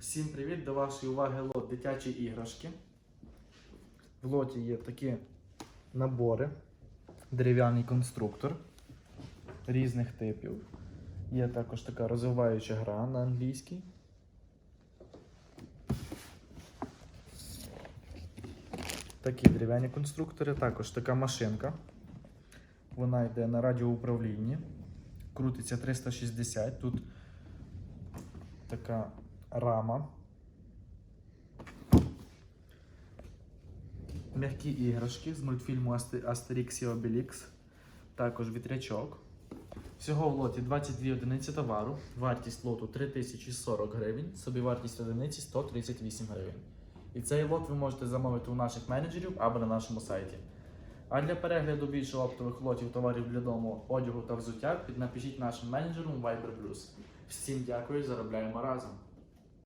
Всім привіт! До вашої уваги лот дитячі іграшки. В лоті є такі набори, дерев'яний конструктор різних типів. Є також така розвиваюча гра на англійській. Такі дерев'яні конструктори, також така машинка. Вона йде на радіоуправлінні. Крутиться 360. Тут така рама. М'які іграшки з мультфільму Асте- Астерікс і Обелікс. Також вітрячок. Всього в лоті 22 одиниці товару. Вартість лоту 3040 гривень, собівартість одиниці 138 гривень. І цей лот ви можете замовити у наших менеджерів або на нашому сайті. А для перегляду більше оптових лотів товарів для дому, одягу та взуття, піднапишіть нашим менеджерам Viber Plus. Всім дякую, заробляємо разом!